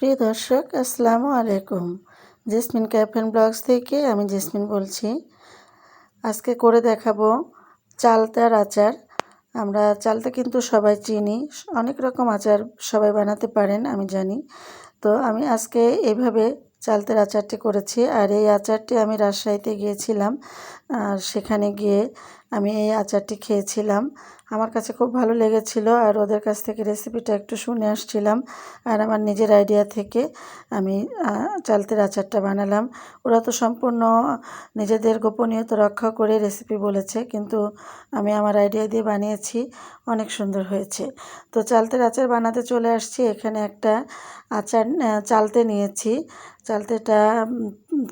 প্রিয় দর্শক, আসসালামু আলাইকুম। জেসমিন ক্যাফেন ব্লগস থেকে আমি জেসমিন বলছি। আজকে করে দেখাবো চালতার আচার। আমরা চালতা কিন্তু সবাই চিনি, অনেক রকম আচার সবাই বানাতে পারেন, আমি জানি। তো আমি আজকে এইভাবে চালতার আচারটি করেছি, আর এই আচারটি আমি রাজশাহীতে গিয়েছিলাম, আর সেখানে গিয়ে আমি এই আচারটি খেয়েছিলাম। আমার কাছে খুব ভালো লেগেছিল আর ওদের কাছ থেকে রেসিপিটা একটু শুনে আসছিলাম। আর আমার নিজের আইডিয়া থেকে আমি চালতের আচারটা বানালাম। ওরা তো সম্পূর্ণ, নিজেদের গোপনীয়তা রক্ষা করে রেসিপি বলেছে, কিন্তু আমি আমার আইডিয়া দিয়ে বানিয়েছি। অনেক সুন্দর হয়েছে। তো চালতের আচার বানাতে চলে আসছি। এখানে একটা আচার চালতে নিয়েছি। চালতেটা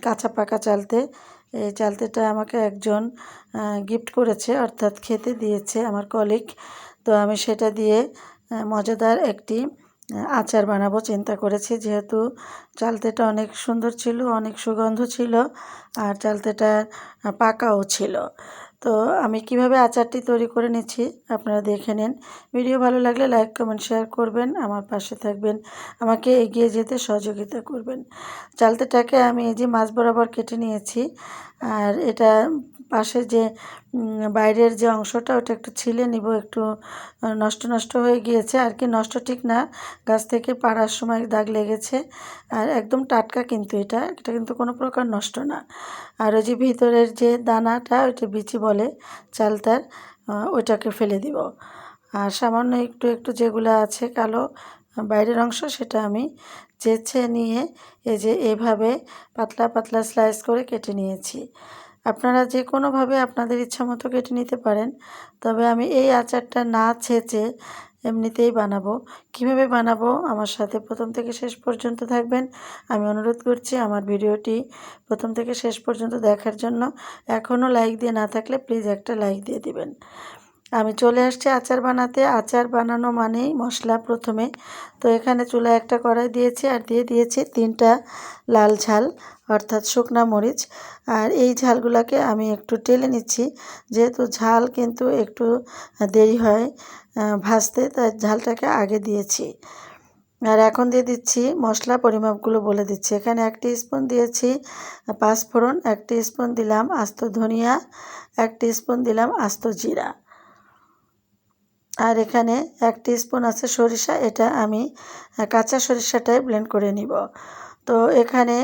কাঁচা পাকা চালতে। এই চালতেটা আমাকে একজন গিফট করেছে, অর্থাৎ খেতে দিয়েছে আমার কলিগ তো আমি সেটা দিয়ে মজাদার একটি আচার বানাবো চিন্তা করেছি। যেহেতু চালতেটা অনেক সুন্দর ছিল, অনেক সুগন্ধ ছিল, আর চালতেটা পাকাও ছিল। তো আমি কীভাবে আচারটি তৈরি করে নিচ্ছি আপনারা দেখে নিন। ভিডিও ভালো লাগলে লাইক, কমেন্ট, শেয়ার করবেন, আমার পাশে থাকবেন, আমাকে এগিয়ে যেতে সহযোগিতা করবেন। চালতেটাকে আমি এই যে মাছ বরাবর কেটে নিয়েছি, আর এটা পাশে যে বাইরের যে অংশটা ওটা একটু ছিলে নিব, একটু নষ্ট নষ্ট হয়ে গিয়েছে। আর কি নষ্ট ঠিক না, গাছ থেকে পাড়ার সময় দাগ লেগেছে। আর একদম টাটকা কিন্তু এটা এটা কিন্তু কোনো প্রকার নষ্ট না। আর ওই যে ভিতরের যে দানাটা ওইটা বিচি বলে চালতার ওইটাকে ফেলে দিব। আর সামান্য একটু একটু যেগুলো আছে কালো বাইরের অংশ, সেটা আমি চেঁচে নিয়ে এই যে এভাবে পাতলা পাতলা স্লাইস করে কেটে নিয়েছি। আপনারা যে কোনোভাবে আপনাদের ইচ্ছা মতো কেটে নিতে পারেন, তবে আমি এই আচারটা না ছেঁচে এমনিতেই বানাবো। কীভাবে বানাবো? আমার সাথে প্রথম থেকে শেষ পর্যন্ত থাকবেন। আমি অনুরোধ করছি আমার ভিডিওটি প্রথম থেকে শেষ পর্যন্ত দেখার জন্য এখনও লাইক দিয়ে না থাকলে প্লিজ একটা লাইক দিয়ে দিবেন। আমি চলে আসছি আচার বানাতে। আচার বানানো মানেই মশলা প্রথমে। তো এখানে চুলা একটা কড়াই দিয়েছি আর দিয়ে দিয়েছি তিনটা লাল ঝাল, অর্থাৎ শুকনা মরিচ। আর এই ঝালগুলোকে আমি একটু টেলে নিচ্ছি। যেহেতু ঝাল কিন্তু একটু দেরি হয় ভাজতে, তাই ঝালটাকে আগে দিয়েছি। আর এখন দিয়ে দিচ্ছি মশলা পরিমাপগুলো বলে দিচ্ছি। এখানে এক স্পুন দিয়েছি পাঁচফোড়ন, এক স্পুন দিলাম আস্ত ধনিয়া, এক স্পুন দিলাম আস্ত জিরা। আর এখানে এক স্পুন আছে সরিষা, এটা আমি কাঁচা সরিষাটাই ব্লেন্ড করে নিব। তো এখানে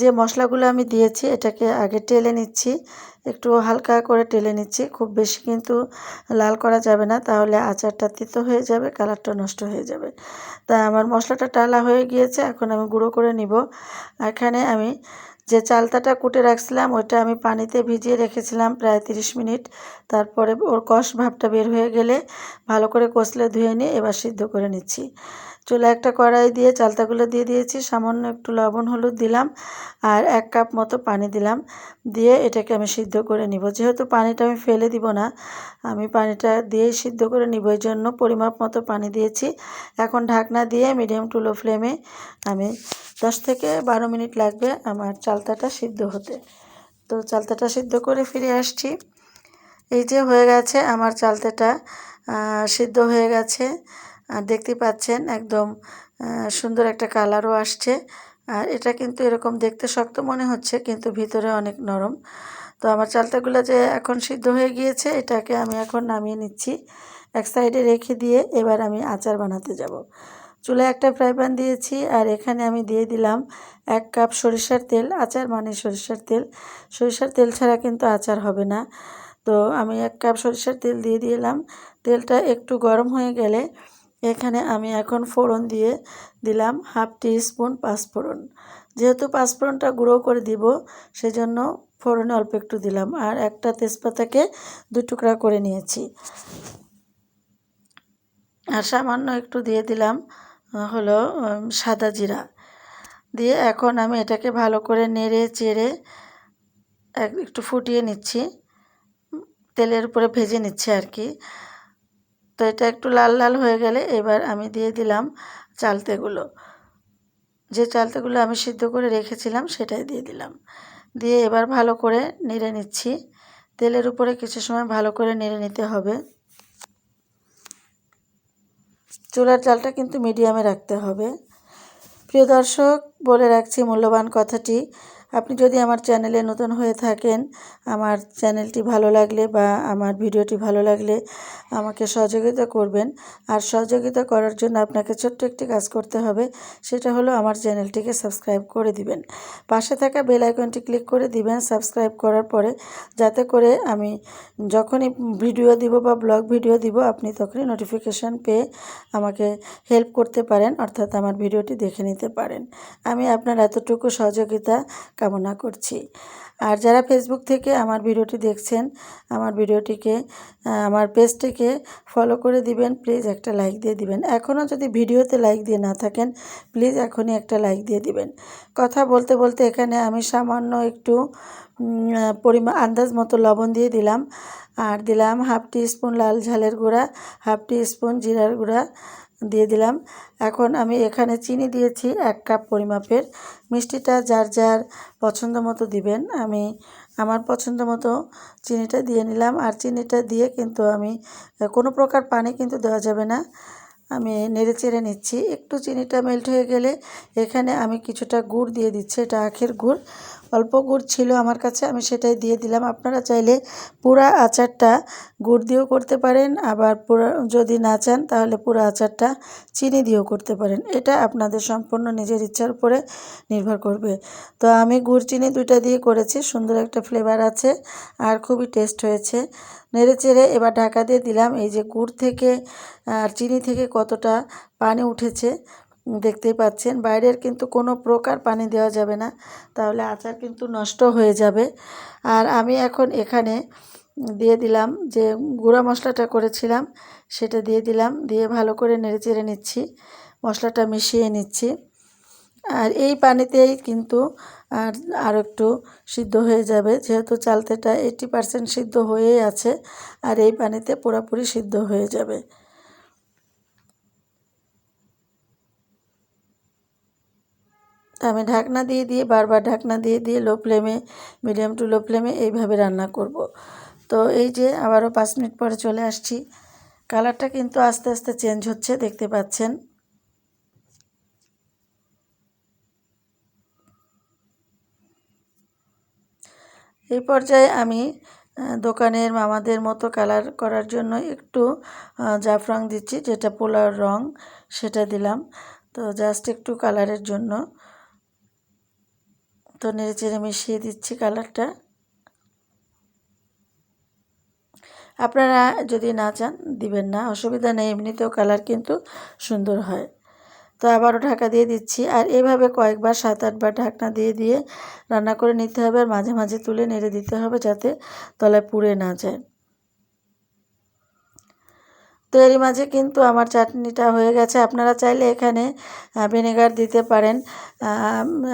যে মশলাগুলো আমি দিয়েছি, এটাকে আগে টেলে নিচ্ছি, একটু হালকা করে টেলে নিচ্ছি, খুব বেশি কিন্তু লাল করা যাবে না, তাহলে আচারটা তিতো হয়ে যাবে, কালারটা নষ্ট হয়ে যাবে। তা আমার মশলাটা টালা হয়ে গিয়েছে, এখন আমি গুঁড়ো করে নিব। এখানে আমি যে চালতাটা কুটে রাখছিলাম, ওইটা আমি পানিতে ভিজিয়ে রেখেছিলাম প্রায় তিরিশ মিনিট। তারপরে ওর কষ ভাবটা বের হয়ে গেলে ভালো করে কষলে ধুয়ে নিয়ে এবার সিদ্ধ করে নিচ্ছি। চুলা একটা কড়াই দিয়ে চালতাগুলো দিয়ে দিয়েছি, সামান্য একটু লবণ, হলুদ দিলাম আর এক কাপ মতো পানি দিলাম। দিয়ে এটাকে আমি সিদ্ধ করে নিব। যেহেতু পানিটা আমি ফেলে দিব না, আমি পানিটা দিয়েই সিদ্ধ করে নিব। এই জন্য পরিমাপ মতো পানি দিয়েছি। এখন ঢাকনা দিয়ে মিডিয়াম টু লো ফ্লেমে আমি দশ থেকে বারো মিনিট লাগবে আমার চালতাটা সিদ্ধ হতে। তো চালতাটা সিদ্ধ করে ফিরে আসছি। এই যে হয়ে গেছে আমার চালতাটা সিদ্ধ হয়ে গেছে। দেখতে পাচ্ছেন একদম সুন্দর একটা কালারও আসছে। আর এটা কিন্তু এরকম দেখতে শক্ত মনে হচ্ছে, কিন্তু ভিতরে অনেক নরম। তো আমার চালতাগুলো যে এখন সিদ্ধ হয়ে গিয়েছে, এটাকে আমি এখন নামিয়ে নিচ্ছি। এক সাইডে রেখে দিয়ে এবার আমি আচার বানাতে যাব। চুলে একটা ফ্রাই প্যান দিয়েছি, আর এখানে আমি দিয়ে দিলাম এক কাপ সরিষার তেল, আচার মানে সরিষার তেল। সরিষার তেল ছাড়া কিন্তু আচার হবে না। তো আমি এক কাপ সরিষার তেল দিয়ে দিলাম। তেলটা একটু গরম হয়ে গেলে এখানে আমি এখন ফোড়ন দিয়ে দিলাম হাফ টি স্পুন পাঁচফোড়ন। যেহেতু পাঁচফোড়নটা গুঁড়ো করে দিব, সেজন্য ফোড়নে অল্প একটু দিলাম। আর একটা তেজপাতাকে দু টুকরা করে নিয়েছি। আর সামান্য একটু দিয়ে দিলাম হলো সাদা জিরা। দিয়ে এখন আমি এটাকে ভালো করে নেড়ে চেড়ে একটু ফুটিয়ে নিচ্ছি। তেলের উপরে ভেজে নিচ্ছি আর কি। তো এটা একটু লাল লাল হয়ে গেলে এবার আমি দিয়ে দিলাম চালতেগুলো। যে চালতেগুলো আমি সিদ্ধ করে রেখেছিলাম সেটাই দিয়ে দিলাম। দিয়ে এবার ভালো করে নেড়ে নিচ্ছি। তেলের উপরে কিছু সময় ভালো করে নেড়ে নিতে হবে। চুলার চালটা কিন্তু মিডিয়ামে রাখতে হবে। প্রিয় দর্শক, বলে রাখছি মূল্যবান কথাটি। আপনি যদি আমার চ্যানেলে নতুন হয়ে থাকেন, আমার চ্যানেলটি ভালো লাগলে বা আমার ভিডিওটি ভালো লাগলে আমাকে সহযোগিতা করবেন। আর সহযোগিতা করার জন্য আপনাকে ছোট্ট একটি কাজ করতে হবে, সেটা হলো আমার চ্যানেলটিকে সাবস্ক্রাইব করে দিবেন। পাশে থাকা বেল আইকনটি ক্লিক করে দিবেন সাবস্ক্রাইব করার পরে, যাতে করে আমি যখনই ভিডিও দিব বা ব্লগ ভিডিও দিব, আপনি তখনই নোটিফিকেশান পেয়ে আমাকে হেল্প করতে পারেন, অর্থাৎ আমার ভিডিওটি দেখে নিতে পারেন। আমি আপনার এতটুকু সহযোগিতা কামনা করছি। আর যারা ফেসবুক থেকে আমার ভিডিওটি দেখছেন, আমার ভিডিওটিকে আমার পেজটিকে ফলো করে দিবেন প্লিজ একটা লাইক দিয়ে দিবেন। এখনও যদি ভিডিওতে লাইক দিয়ে না থাকেন প্লিজ এখনই একটা লাইক দিয়ে দিবেন। কথা বলতে বলতে এখানে আমি সামান্য একটু পরিমাণ আন্দাজ মতো লবণ দিয়ে দিলাম। আর দিলাম হাফ টি স্পুন লাল ঝালের গুঁড়া, হাফ টি স্পুন জিরার গুঁড়া দিয়ে দিলাম। এখন আমি এখানে চিনি দিয়েছি এক কাপ পরিমাপের। মিষ্টিটা যার যার পছন্দ মতো দিবেন। আমি আমার পছন্দ মতো চিনিটা দিয়ে নিলাম। আর চিনিটা দিয়ে কিন্তু আমি, কোনো প্রকার পানি কিন্তু দেওয়া যাবে না। আমি নেড়ে চেড়ে নিচ্ছি। একটু চিনিটা মেল্ট হয়ে গেলে এখানে আমি কিছুটা গুড় দিয়ে দিচ্ছি। এটা আখের গুড়। অল্প গুড় ছিল আমার কাছে, আমি সেটাই দিয়ে দিলাম। আপনারা চাইলে পুরা আচারটা গুড় দিয়েও করতে পারেন, আবার পুরো যদি না চান তাহলে পুরো আচারটা চিনি দিয়েও করতে পারেন। এটা আপনাদের সম্পূর্ণ নিজের ইচ্ছার উপরে নির্ভর করবে। তো আমি গুড় চিনি দুইটা দিয়ে করেছি, সুন্দর একটা ফ্লেভার আছে আর খুবই টেস্ট হয়েছে। নেড়ে চেড়ে এবার ঢাকা দিয়ে দিলাম। এই যে গুড় থেকে আর চিনি থেকে কতটা পানি উঠেছে দেখতেই পাচ্ছেন। বাইরের কিন্তু কোনো প্রকার পানি দেওয়া যাবে না। তাহলে আচার কিন্তু নষ্ট হয়ে যাবে। আর আমি এখন এখানে দিয়ে দিলাম যে গুঁড়া মশলাটা করেছিলাম, সেটা দিয়ে দিলাম, দিয়ে ভালো করে নেড়ে চেড়ে নিচ্ছি, মশলাটা মিশিয়ে নিচ্ছি। আর এই পানিতেই কিন্তু আর আর একটু সিদ্ধ হয়ে যাবে। যেহেতু চালতেটা এইটি পারসেন্ট সিদ্ধ হয়েই আছে, আর এই পানিতে পুরোপুরি সিদ্ধ হয়ে যাবে। আমি ঢাকনা দিয়ে দিয়ে, বারবার ঢাকনা দিয়ে দিয়ে লো ফ্লেমে, মিডিয়াম টু লো ফ্লেমে এইভাবে রান্না করব। তো এই যে আবারও পাঁচ মিনিট পরে চলে আসছি। কালারটা কিন্তু আস্তে আস্তে চেঞ্জ হচ্ছে, দেখতে পাচ্ছেন। এই পর্যায়ে আমি দোকানের মামাদের মতো কালার করার জন্য একটু জাফরাং দিচ্ছি, যেটা পোলার রং, সেটা দিলাম। তো জাস্ট একটু কালারের জন্য। তো নেড়ে চেড়ে মিশিয়ে দিচ্ছি কালারটা। আপনারা যদি না চান, দিবেন না, অসুবিধা নেই, এমনিতেও কালার কিন্তু সুন্দর হয়। তো আবারও ঢাকা দিয়ে দিচ্ছি, আর এভাবে কয়েকবার সাত, আটবার ঢাকনা দিয়ে দিয়ে রান্না করে নিতে হবে, আর মাঝে মাঝে তুলে নেড়ে দিতে হবে যাতে তলায় পুড়ে না যায়। তো এরই মাঝে কিন্তু আমার চাটনিটা হয়ে গেছে। আপনারা চাইলে এখানে ভিনেগার দিতে পারেন।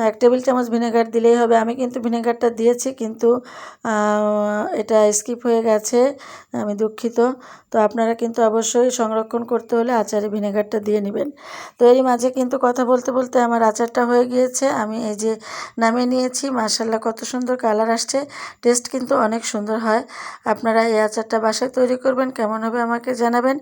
এক টেবিল চামচ ভিনেগার দিলেই হবে। আমি কিন্তু ভিনেগারটা দিয়েছি কিন্তু এটা স্কিপ হয়ে গেছে। আমি দুঃখিত। তো আপনারা কিন্তু অবশ্যই সংরক্ষণ করতে হলে আচারে ভিনেগারটা দিয়ে নেবেন। তো এরই মাঝে কিন্তু কথা বলতে বলতে আমার আচারটা হয়ে গিয়েছে। আমি এই যে নামিয়ে নিয়েছি মার্শাল্লাহ কত সুন্দর কালার আসছে। টেস্ট কিন্তু অনেক সুন্দর হয়। আপনারা এই আচারটা বাসায় তৈরি করবেন, কেমন হবে আমাকে জানাবেন।